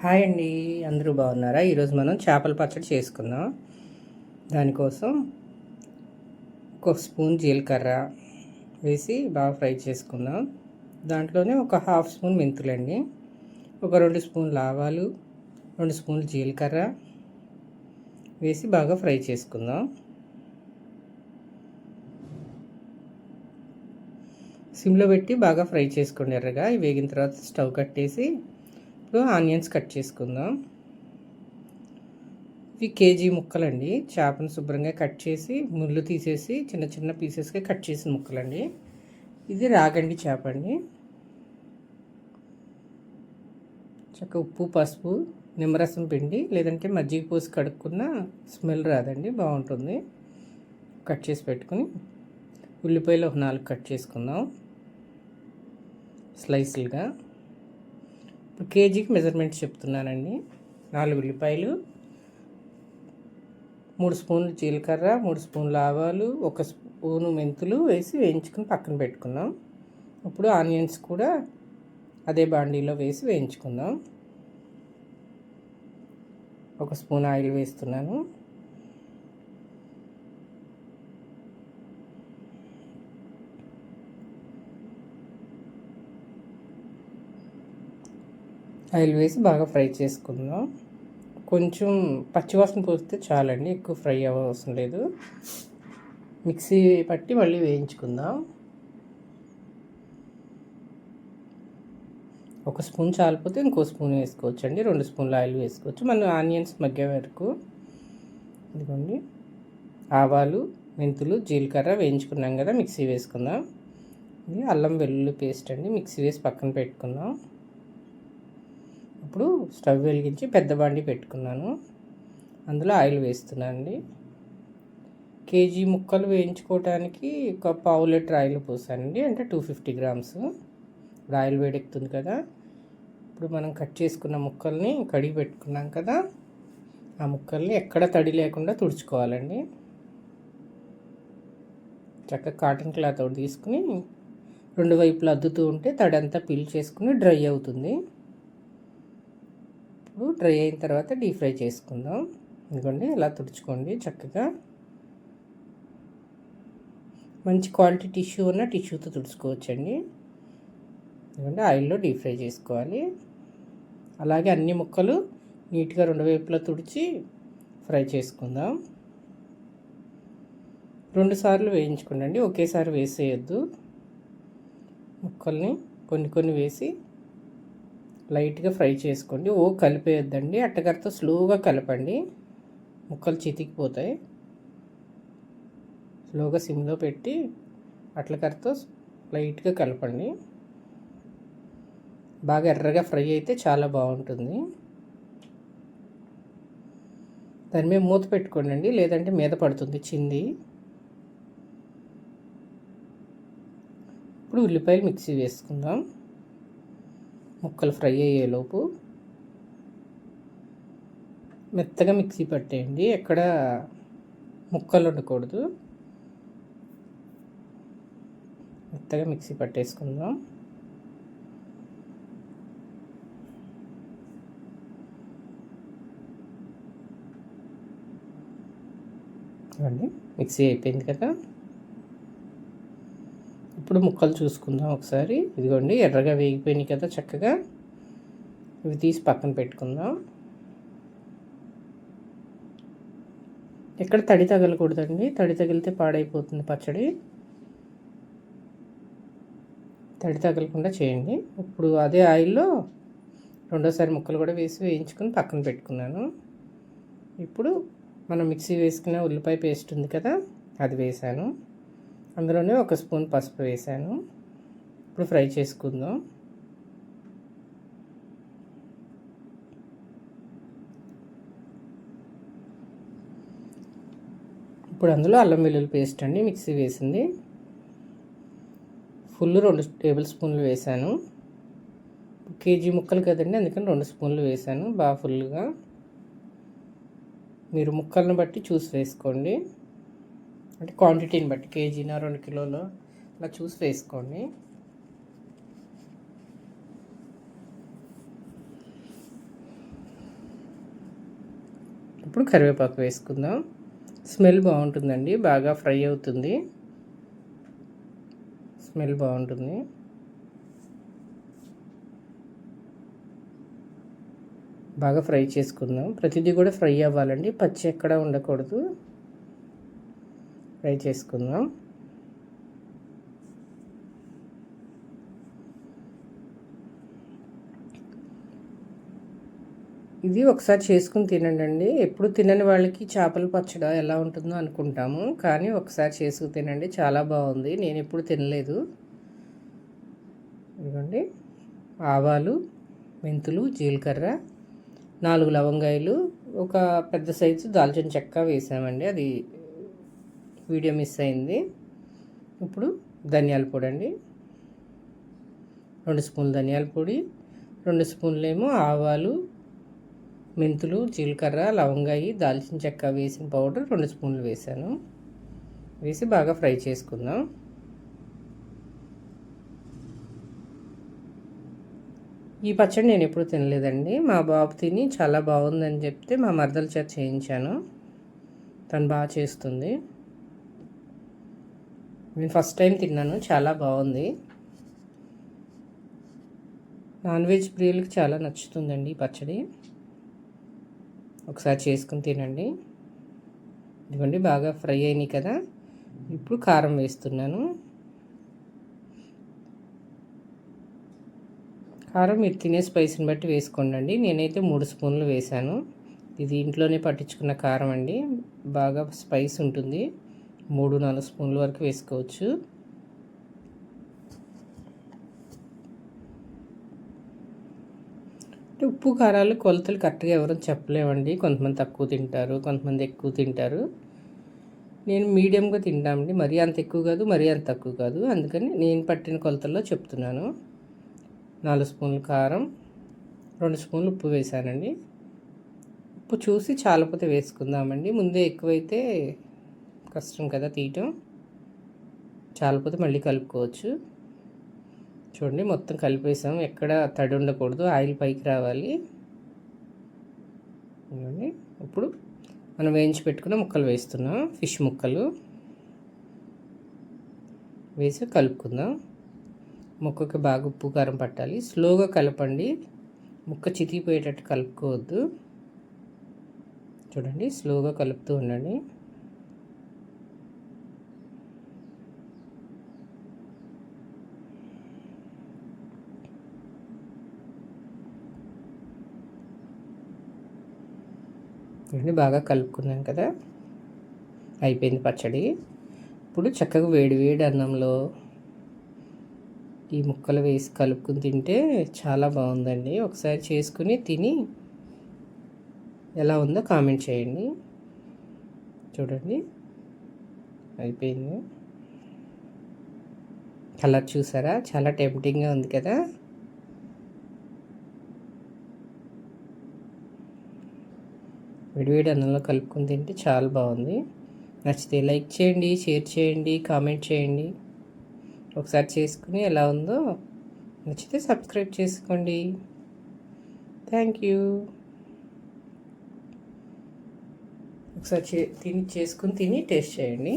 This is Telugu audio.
హాయ్ అండి అందరూ బాగున్నారా? ఈరోజు మనం చేపల పచ్చడి చేసుకుందాం. దానికోసం ఒక స్పూన్ జీలకర్ర వేసి బాగా ఫ్రై చేసుకుందాం. దాంట్లోనే ఒక హాఫ్ స్పూన్ మెంతులండి ఒక రెండు స్పూన్లు ఆవాలు రెండు స్పూన్లు జీలకర్ర వేసి బాగా ఫ్రై చేసుకుందాం. సిమ్లో పెట్టి బాగా ఫ్రై చేసుకోండి ఎర్రగా. వేగిన తర్వాత స్టవ్ కట్టేసి ఇప్పుడు ఆనియన్స్ కట్ చేసుకుందాం. ఇవి కేజీ ముక్కలండి. చేపను శుభ్రంగా కట్ చేసి ముళ్ళు తీసేసి చిన్న చిన్న పీసెస్గా కట్ చేసిన ముక్కలండి. ఇది రాగండి చేప అండి. చక్క ఉప్పు పసుపు నిమ్మరసం పిండి లేదంటే మజ్జిగ పోసి కడుక్కున్న స్మెల్ రాదండి బాగుంటుంది. కట్ చేసి పెట్టుకుని ఉల్లిపాయలు ఒక నాలుగు కట్ చేసుకుందాం. స్లైస్లుగా. ఇప్పుడు కేజీకి మెజర్మెంట్స్ చెప్తున్నానండి. నాలుగు ఉల్లిపాయలు మూడు స్పూన్లు జీలకర్ర మూడు స్పూన్లు ఆవాలు ఒక స్పూను మెంతులు వేసి వేయించుకుని పక్కన పెట్టుకుందాం. ఇప్పుడు ఆనియన్స్ కూడా అదే బాండీలో వేసి వేయించుకుందాం. ఒక స్పూన్ ఆయిల్ వేస్తున్నాను. ఆయిల్ వేసి బాగా ఫ్రై చేసుకుందాం. కొంచెం పచ్చివాసన పోస్తే చాలండి ఎక్కువ ఫ్రై అవ్వవసరం లేదు. మిక్సీ పట్టి మళ్ళీ వేయించుకుందాం. ఒక స్పూన్ చాలిపోతే ఇంకో స్పూన్ వేసుకోవచ్చు అండి రెండు స్పూన్ల ఆయిల్ వేసుకోవచ్చు. మనం ఆనియన్స్ మగ్గే వరకు ఇదిగోండి ఆవాలు మెంతులు జీలకర్ర వేయించుకున్నాం కదా మిక్సీ వేసుకుందాం. ఇది అల్లం వెల్లుల్లి పేస్ట్ అండి మిక్సీ వేసి పక్కన పెట్టుకుందాం. ఇప్పుడు స్టవ్ వెలిగించి పెద్ద బండి పెట్టుకున్నాను. అందులో ఆయిల్ వేస్తున్నాను అండి. కేజీ ముక్కలు వేయించుకోవడానికి ఒక పావు లీటర్ ఆయిల్ పోసానండి. అంటే టూ ఫిఫ్టీ గ్రామ్స్. ఇప్పుడు ఆయిల్ వేడెక్కుతుంది కదా. ఇప్పుడు మనం కట్ చేసుకున్న ముక్కల్ని కడిగి పెట్టుకున్నాం కదా. ఆ ముక్కల్ని ఎక్కడ తడి లేకుండా తుడుచుకోవాలండి. చక్కగా కాటన్ క్లాత్ ఒకటి తీసుకుని రెండు వైపులు అద్దుతూ ఉంటే తడి అంతా పీల్ చేసుకుని డ్రై అవుతుంది. ఇప్పుడు డ్రై అయిన తర్వాత డీప్ ఫ్రై చేసుకుందాం. ఎందుకంటే ఇలా తుడుచుకోండి చక్కగా. మంచి క్వాలిటీ టిష్యూ ఉన్న టిష్యూతో తుడుచుకోవచ్చండి. ఎందుకంటే ఆయిల్లో డీప్ ఫ్రై చేసుకోవాలి. అలాగే అన్ని ముక్కలు నీట్గా రెండు వైపులా తుడిచి ఫ్రై చేసుకుందాం. రెండు సార్లు వేయించుకోండి ఒకేసారి వేసేయద్దు. ముక్కల్ని కొన్ని కొన్ని వేసి లైట్గా ఫ్రై చేసుకోండి. ఓ కలిపేయద్దండి. అట్టగారితో స్లోగా కలపండి. ముక్కలు చితికిపోతాయి స్లోగా సిమ్లో పెట్టి అట్లకరతో లైట్గా కలపండి. బాగా ఎర్రగా ఫ్రై అయితే చాలా బాగుంటుంది. దాని మీద మూత పెట్టుకోండి లేదంటే మీద పడుతుంది చింది. ఇప్పుడు ఉల్లిపాయలు మిక్సీ వేసుకుందాం. ముక్కలు ఫ్రై అయ్యేలోపు మెత్తగా మిక్సీ పట్టేయండి. ఎక్కడ ముక్కలు ఉండకూడదు. మెత్తగా మిక్సీ పట్టేసుకుందాం. చూడండి మిక్సీ అయిపోయింది కదా. ఇప్పుడు ముక్కలు చూసుకుందాం ఒకసారి. ఇదిగోండి ఎర్రగా వేగిపోయినాయి కదా చక్కగా. ఇవి తీసి పక్కన పెట్టుకుందాం. ఎక్కడ తడి తగలకూడదండి. తడి తగిలితే పాడైపోతుంది పచ్చడి. తడి తగలకుండా చేయండి. ఇప్పుడు అదే ఆయిల్లో రెండోసారి ముక్కలు కూడా వేసి వేయించుకొని పక్కన పెట్టుకున్నాను. ఇప్పుడు మనం మిక్సీ వేసుకున్న ఉల్లిపాయ పేస్ట్ ఉంది కదా అది వేసాను. అందులోనే ఒక స్పూన్ పసుపు వేసాను. ఇప్పుడు ఫ్రై చేసుకుందాం. ఇప్పుడు అందులో అల్లం వెల్లుల్లి పేస్ట్ అండి మిక్సీ వేసింది. ఫుల్ రెండు టేబుల్ స్పూన్లు వేసాను. కేజీ ముక్కలు కదండి అందుకని రెండు స్పూన్లు వేసాను బాగా ఫుల్గా. మీరు ముక్కలను బట్టి చూసి వేసుకోండి. అంటే క్వాంటిటీని బట్టి కేజీనా రెండు కిలోలు. అలా చూసి వేసుకోండి. ఇప్పుడు కరివేపాకు వేసుకుందాం. స్మెల్ బాగుంటుందండి బాగా ఫ్రై అవుతుంది. స్మెల్ బాగుంటుంది. బాగా ఫ్రై చేసుకుందాం. ప్రతిదీ కూడా ఫ్రై అవ్వాలండి పచ్చి ఎక్కడ ఉండకూడదు. ఫ్రై చేసుకుందాం. ఇది ఒకసారి చేసుకుని తినండి అండి ఎప్పుడు తినని వాళ్ళకి చేపల పచ్చడి ఎలా ఉంటుందో అనుకుంటాము. కానీ ఒకసారి చేసుకుని తినండి. చాలా బాగుంది. నేను ఎప్పుడు తినలేదు. ఇదిగోండి. ఆవాలు మెంతులు జీలకర్ర నాలుగు లవంగాయలు ఒక పెద్ద సైజు దాల్చిన చెక్క వేసామండి. అది వీడియో మిస్ అయింది. ఇప్పుడు ధనియాల పొడి అండి. రెండు స్పూన్లు ధనియాల పొడి రెండు స్పూన్లేమో ఆవాలు మెంతులు జీలకర్ర లవంగాయి దాల్చిన చెక్క వేసిన పౌడర్ రెండు స్పూన్లు వేసాను వేసి బాగా ఫ్రై చేసుకుందాం. ఈ పచ్చడి నేను ఎప్పుడు తినలేదండి. మా బాబు తిని చాలా బాగుందని చెప్తే మా మరదల చేత చేయించాను. తను బాగా చేస్తుంది. నేను ఫస్ట్ టైం తిన్నాను. చాలా బాగుంది. నాన్ వెజ్ ప్రియులకు చాలా నచ్చుతుందండి ఈ పచ్చడి. ఒకసారి చేసుకుని తినండి. ఇదిగోండి బాగా ఫ్రై అయినాయి కదా. ఇప్పుడు కారం వేస్తున్నాను. కారం మీరు తినే స్పైస్ని బట్టి వేసుకోండి నేనైతే మూడు స్పూన్లు వేశాను. ఇది ఇంట్లోనే పట్టించుకున్న కారం అండి. బాగా స్పైస్ ఉంటుంది. మూడు నాలుగు స్పూన్ల వరకు వేసుకోవచ్చు. ఉప్పు కారాలు కొలతలు కరెక్ట్గా ఎవరు చెప్పలేమండి. కొంతమంది తక్కువ తింటారు కొంతమంది ఎక్కువ తింటారు. నేను మీడియంగా తింటామండి మరీ అంత ఎక్కువ కాదు మరీ అంత తక్కువ కాదు. అందుకని నేను పట్టిన కొలతల్లో చెప్తున్నాను. నాలుగు స్పూన్లు కారం రెండు స్పూన్లు ఉప్పు వేసానండి ఉప్పు చూసి చాలపోతే వేసుకుందామండి. ముందే ఎక్కువైతే కష్టం కదా తీయటం. చాలిపోతే మళ్ళీ కలుపుకోవచ్చు. చూడండి మొత్తం కలిపేసాం. ఎక్కడ తడి ఉండకూడదు. ఆయిల్ పైకి రావాలి. ఇప్పుడు మనం వేయించి పెట్టుకున్న ముక్కలు వేస్తున్నాం. ఫిష్ ముక్కలు. వేసి కలుపుకుందాం. ముక్కకి బాగా ఉప్పు కారం పట్టాలి. స్లోగా కలపండి. ముక్క చితికిపోయేటట్టు కలుపుకోవద్దు. చూడండి స్లోగా కలుపుతూ ఉండండి. ఇవన్నీ బాగా కలుపుకున్నాం కదా. అయిపోయింది పచ్చడి. ఇప్పుడు చక్కగా వేడి వేడి అన్నంలో ఈ ముక్కలు వేసి కలుపుకుని తింటే చాలా బాగుందండి. ఒకసారి చేసుకుని తిని ఎలా ఉందో కామెంట్ చేయండి. చూడండి. అయిపోయింది. కలర్ చూసారా? చాలా టెంప్టింగ్గా ఉంది కదా. విడివేడి అన్నంలో కలుపుకొని తింటే చాలా బాగుంది. నచ్చితే లైక్ చేయండి షేర్ చేయండి కామెంట్ చేయండి. ఒకసారి చేసుకుని ఎలా ఉందో నచ్చితే సబ్స్క్రైబ్ చేసుకోండి. Thank you. ఒకసారి చే తిని చేసుకుని తిని టేస్ట్ చేయండి.